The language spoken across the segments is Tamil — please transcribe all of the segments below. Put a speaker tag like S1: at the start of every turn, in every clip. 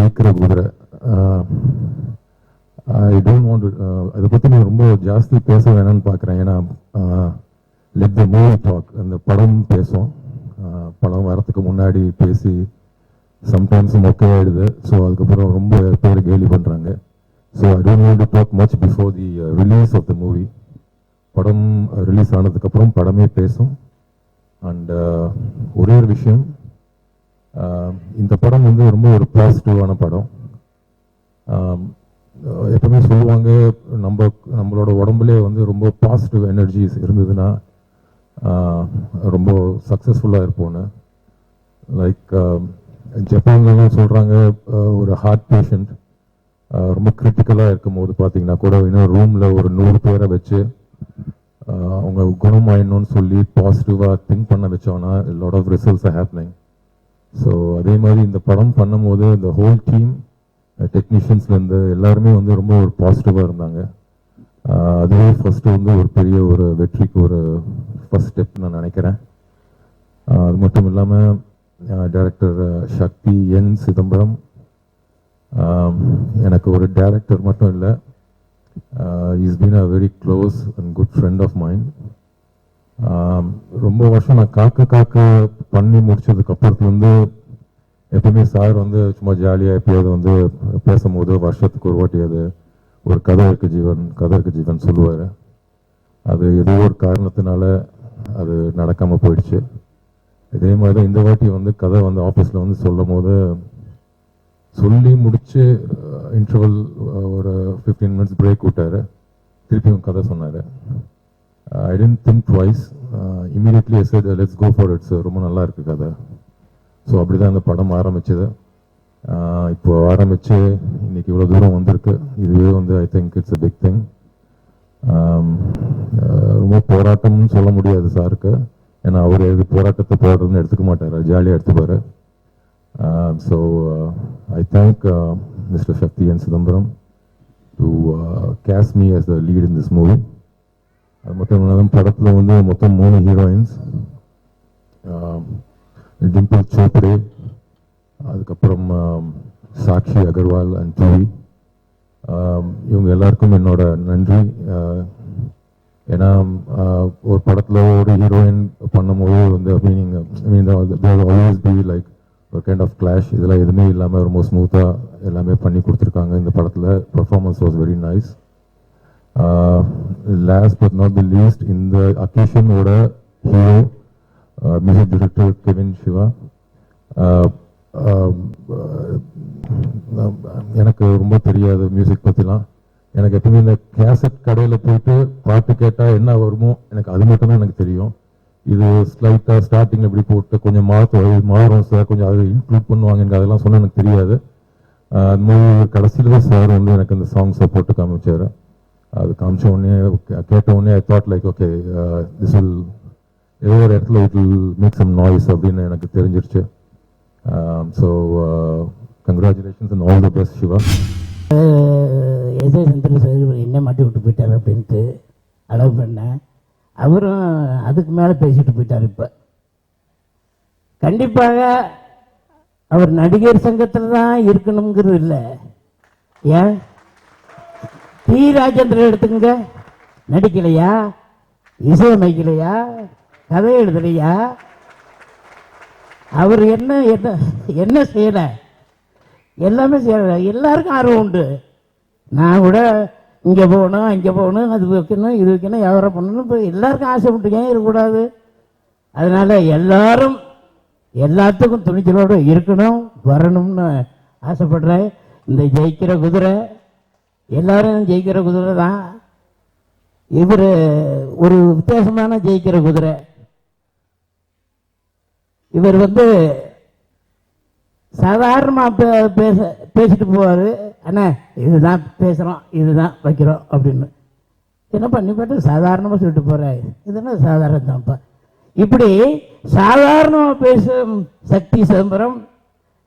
S1: பார்க்குற குதிரை ஐ டோன்ட் வாண்ட் அதை பற்றி நான் ரொம்ப ஜாஸ்தி பேச வேணாம்னு பார்க்குறேன் ஏன்னா லெட் த மூவி டாக் அந்த படம் பேசும் படம் வரத்துக்கு முன்னாடி பேசி சம்டைம்ஸ் மொக்கையாயிடுது ஸோ அதுக்கப்புறம் ரொம்ப பேர் கேலி பண்ணுறாங்க so I don't want to talk much before the release of the movie படம் uh, ரிலீஸ் ஆனதுக்கப்புறம் படமே பேசும். அண்ட் uh, ஒரே ஒரு விஷயம் இந்த படம் வந்து ரொம்ப ஒரு பாசிட்டிவான படம். எப்பவுமே சொல்லுவாங்க நம்ம நம்மளோட உடம்புலே வந்து ரொம்ப பாசிட்டிவ் எனர்ஜிஸ் இருந்ததுன்னா ரொம்ப சக்ஸஸ்ஃபுல்லாக இருப்போன்னு லைக் ஜப்பான்லாம் சொல்கிறாங்க ஒரு ஹார்ட் பேஷண்ட் ரொம்ப கிரிட்டிக்கலாக இருக்கும் போது பார்த்தீங்கன்னா கூட இன்னும் ரூமில் ஒரு நூறு பேரை வச்சு அவங்க குணமாயிடணும்னு சொல்லி பாசிட்டிவாக திங்க் பண்ண வச்சோன்னா lot of results happening so அதே மாதிரி இந்த படம் பண்ணும்போது இந்த ஹோல் டீம் டெக்னீஷியன்ஸ்லேருந்து எல்லாருமே வந்து ரொம்ப ஒரு பாசிட்டிவாக இருந்தாங்க. Uh, அதுவே ஃபஸ்ட்டு வந்து ஒரு பெரிய ஒரு வெற்றிக்கு ஒரு ஃபர்ஸ்ட் ஸ்டெப் நான் நினைக்கிறேன். Uh, அது மட்டும் இல்லாமல் டைரக்டர் சக்தி என் சிதம்பரம் எனக்கு ஒரு டைரக்டர் மட்டும் இல்லை is been a very close and good friend of mine ரொம்ப வருஷம் நான் காக்க காக்க பண்ணி முடிச்சதுக்கு அப்புறத்துலேருந்து எப்பவுமே சார் வந்து சும்மா ஜாலியாக எப்பயாவது வந்து பேசும்போது வருஷத்துக்கு ஒரு வாட்டி அது ஒரு கதை இருக்கு ஜீவன் கதை இருக்கு ஜீவன் சொல்லுவார். அது ஏதோ ஒரு காரணத்தினால அது நடக்காமல் போயிடுச்சு. இதே மாதிரி தான் இந்த வாட்டி வந்து கதை வந்து ஆஃபீஸில் வந்து சொல்லும் போது சொல்லி முடித்து இன்டர்வல் ஒரு ஃபிஃப்டீன் மினிட்ஸ் பிரேக் விட்டாரு. திருப்பியும் கதை சொன்னார். I didn't think twice immediately yes let's go for it's ரொம்ப நல்லா இருக்குது கதை. ஸோ அப்படி தான் இந்த படம் ஆரம்பிச்சது. Uh, இப்போ ஆரம்பிச்சு இன்னைக்கு இவ்வளோ தூரம் வந்திருக்கு. இதுவே வந்து I think it's a big thing ரொம்ப போராட்டம்னு சொல்ல முடியாது சாருக்கு. ஏன்னா அவர் எது போராட்டத்தை போடுறதுன்னு எடுத்துக்க மாட்டார். ஜாலியாக எடுத்துப்பார். So I thank Mr Sakthi N Chidambaram to cast me as the lead in this movie அது மட்டும் இல்லாமல் படத்தில் வந்து மொத்தம் மூணு ஹீரோயின்ஸ் டிம்பிள் சோப்ரே அதுக்கப்புறம் சாக்ஷி அகர்வால் அண்ட் ஜூவி இவங்க எல்லாருக்கும் என்னோட நன்றி. ஏன்னா ஒரு படத்தில் ஒரு ஹீரோயின் பண்ணும்போது வந்து meaning mean always be like ஒரு கைண்ட் ஆஃப் கிளாஷ் இதெல்லாம் எதுவுமே இல்லாமல் ரொம்ப ஸ்மூத்தாக எல்லாமே பண்ணி கொடுத்துருக்காங்க இந்த படத்தில். Performance was very nice last but not the least இந்த அக்கேஷனோட hero music director Kevin Siva எனக்கு ரொம்ப தெரியாது மியூசிக் பற்றிலாம் எனக்கு எப்பவுமே இந்த கேசட் கடையில் போயிட்டு பாட்டு கேட்டால் என்ன வருமோ எனக்கு அது மட்டும்தான் எனக்கு தெரியும். இது ஸ்லைட்டாக ஸ்டார்டிங்கில் இப்படி போட்டு கொஞ்சம் மாற்று மாறும் சார் கொஞ்சம் அது இன்க்ளூட் பண்ணுவாங்க எனக்கு அதெல்லாம் சொன்னால் எனக்கு தெரியாது. அது மாதிரி கடைசியில் தான் சார் வந்து எனக்கு அந்த சாங்ஸை போட்டு காமிச்சார். அது காமிச்ச உடனே கேட்ட உடனே I thought like okay this will ஏதோ ஒரு இடத்துல it will make some noise அப்படின்னு எனக்கு தெரிஞ்சிருச்சு. So congratulations and all the best Siva
S2: எதே சந்திர சார் என்ன மாட்டி விட்டு போயிட்டார் அப்படின்ட்டு அலோவ் பண்ணேன் அவரும் அதுக்கு மேலே பேசிட்டு போயிட்டார் இப்போ. கண்டிப்பாக அவர் நடிகர் சங்கத்தில் தான் இருக்கணுங்கிறது இல்லை. ஏன்? டி ராஜேந்திரன் எடுத்துக்கங்க. நடிக்கலையா? இசையமைக்கலையா? கதை எழுதலையா? அவர் என்ன என்ன என்ன செய்யலை? எல்லாமே செய்யல. எல்லாருக்கும் ஆர்வம் உண்டு. நான் கூட இங்கே போகணும் அங்கே போகணும் அது வைக்கணும் இது வைக்கணும் வியாபாரம் பண்ணணும் இப்போ எல்லாருக்கும் ஆசைப்பட்டு ஏன் இருக்கக்கூடாது? அதனால் எல்லாரும் எல்லாத்துக்கும் துணிச்சலோடு இருக்கணும் வரணும்னு ஆசைப்படுறேன். இந்த ஜெயிக்கிற குதிரை எல்லாரும் ஜெயிக்கிற குதிரை தான். இவர் ஒரு வித்தியாசமான ஜெயிக்கிற குதிரை. இவர் வந்து சாதாரணமாக பே பேச பேசிட்டு போவார். அண்ணா இதுதான் பேசுகிறோம் இதுதான் வைக்கிறோம் அப்படின்னு. என்னப்பா நீ பாட்டு சாதாரணமாக சொல்லிட்டு போகிற இதெல்லாம் சாதாரண தான்ப்பா. இப்படி சாதாரணமாக பேசும் சக்தி சிதம்பரம்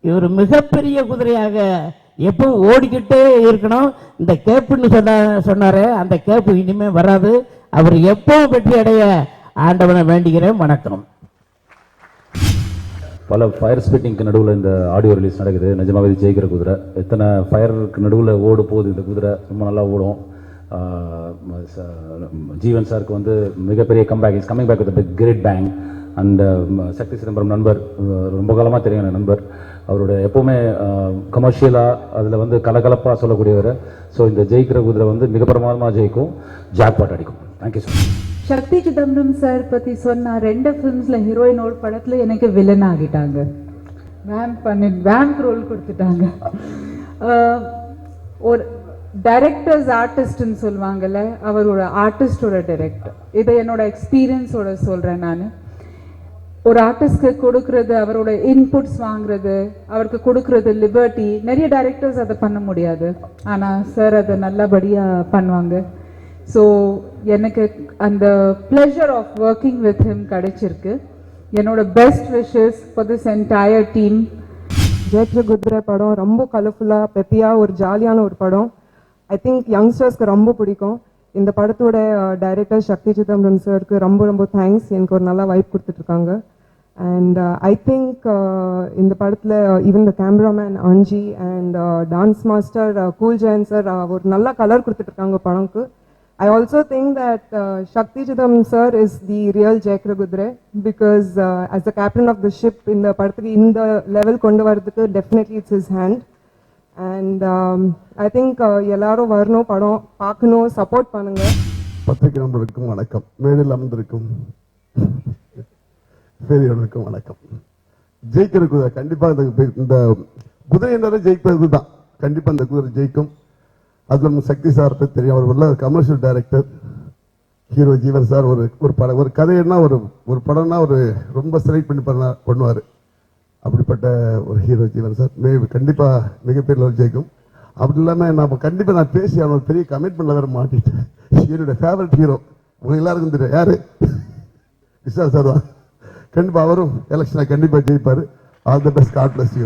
S2: இவர் மிகப்பெரிய குதிரையாக எப்பவும் ஓடிக்கிட்டே இருக்கணும்? இந்த கேப்புன்னு சொன்ன சொன்னார் அந்த கேப்பு இனிமே வராது. அவர் எப்பவும் வெற்றி அடைய ஆண்டவனை வேண்டுகிறேன் வணக்கம்.
S3: பல ஃபயர் ஸ்பிட்டிங்க்கு நடுவில் இந்த ஆடியோ ரிலீஸ் நடக்குது. நிஜமாவே இது ஜெயிக்கிற குதிரை. எத்தனை ஃபயருக்கு நடுவில் ஓடு போகுது இந்த குதிரை. ரொம்ப நல்லா ஓடும். ஜீவன் சாருக்கு வந்து மிகப்பெரிய comeback is coming back with big great bang and Sakthi Chidambaram நண்பர் ரொம்ப காலமாக தெரியும் நண்பர். அவரோட எப்போவுமே கமர்ஷியலாக அதில் வந்து கலகலப்பாக சொல்லக்கூடியவர். ஸோ இந்த ஜெயிக்கிற குதிரை வந்து மிக பிரமாதமாக ஜெயிக்கும். ஜாக்பாட் அடிக்கும். Thank you so much
S4: Sakthi Chidambaram sir பற்றி சொன்னா ரெண்டு ஃபிலிம்ஸ்ல ஹீரோயினோட படத்தில் எனக்கு வில்லன் ஆகிட்டாங்க. வேம் பண்ணி வேம்ப் ரோல் கொடுத்துட்டாங்க. ஒரு டைரக்டர்ஸ் ஆர்டிஸ்ட்னு சொல்லுவாங்கல்ல அவரோட ஆர்டிஸ்டோட டைரக்டர் இதை என்னோட எக்ஸ்பீரியன்ஸோட சொல்கிறேன் நான். ஒரு ஆர்டிஸ்ட்க்கு கொடுக்கறது அவரோட இன்புட்ஸ் வாங்குறது அவருக்கு கொடுக்கறது லிபர்ட்டி நிறைய டைரக்டர்ஸ் அதை பண்ண முடியாது. ஆனால் சார் அதை நல்லபடியாக பண்ணுவாங்க. ஸோ எனக்கு அந்த pleasure of working with him கிடைச்சிருக்கு. என்னோட best wishes for this entire team
S5: ஜெயத்ர குதிரை படம் ரொம்ப கலர்ஃபுல்லாக பெப்பியாக ஒரு ஜாலியான ஒரு படம். ஐ திங்க் யங்ஸ்டர்ஸ்க்கு ரொம்ப பிடிக்கும். இந்த படத்தோட uh, டைரக்டர் சக்தி சிதம்பரம் சாருக்கு ரொம்ப ரொம்ப தேங்க்ஸ் எனக்கு ஒரு நல்ல வைப் கொடுத்துட்ருக்காங்க அண்ட் ஐ திங்க் இந்த படத்தில் even the cameraman Anji and dance master cool Jayan sir ஒரு நல்ல கலர் கொடுத்துட்ருக்காங்க படம்க்கு. I also think that Sakthi Chidam sir is the real real because Gudre because captain of the ship இந்த படத்துக்கு இந்த லெவல் கொண்டு வரதுக்கு definitely it's is hand and I think எல்லாரும் வரணும் படம் பார்க்கணும் சப்போர்ட் பண்ணுங்க.
S6: பத்திரிகை நண்பர்களுக்கும் வணக்கம். மேடையில் அமர்ந்திருக்கும் பெரியவர்களுக்கும் வணக்கம். ஜெயிக்கிற குதிரை கண்டிப்பாக இந்த இந்த குதிரைன்றதை என்றாலே ஜெயிப்பது தான் கண்டிப்பாக இந்த குதிரை ஜெயிக்கும். அது நம்ம சக்தி சார் தெரியும். அவர் உள்ள commercial director hero Jeevan sir ஒரு ஒரு படம் ஒரு கதைன்னா ஒரு ஒரு படம்னா ஒரு ரொம்ப செலக்ட் பண்ணி பண்ண பண்ணுவார். அப்படிப்பட்ட ஒரு ஹீரோ ஜீவன் சார். மே கண்டிப்பாக மிகப்பெரிய ஒரு ஜெயிக்கும். அப்படி இல்லாமல் நான் கண்டிப்பாக நான் பேசி அவன் பெரிய கமிட்மெண்ட்டில் வேறு மாட்டிட்டேன். என்னுடைய ஃபேவரட் ஹீரோ உங்களுக்கு எல்லாருக்கும் தெரியும். யார்? விஷால் சார் தான். கண்டிப்பா அவரும் எலெக்ஷனை கண்டிப்பாக ஜெயிப்பார். All the best God bless you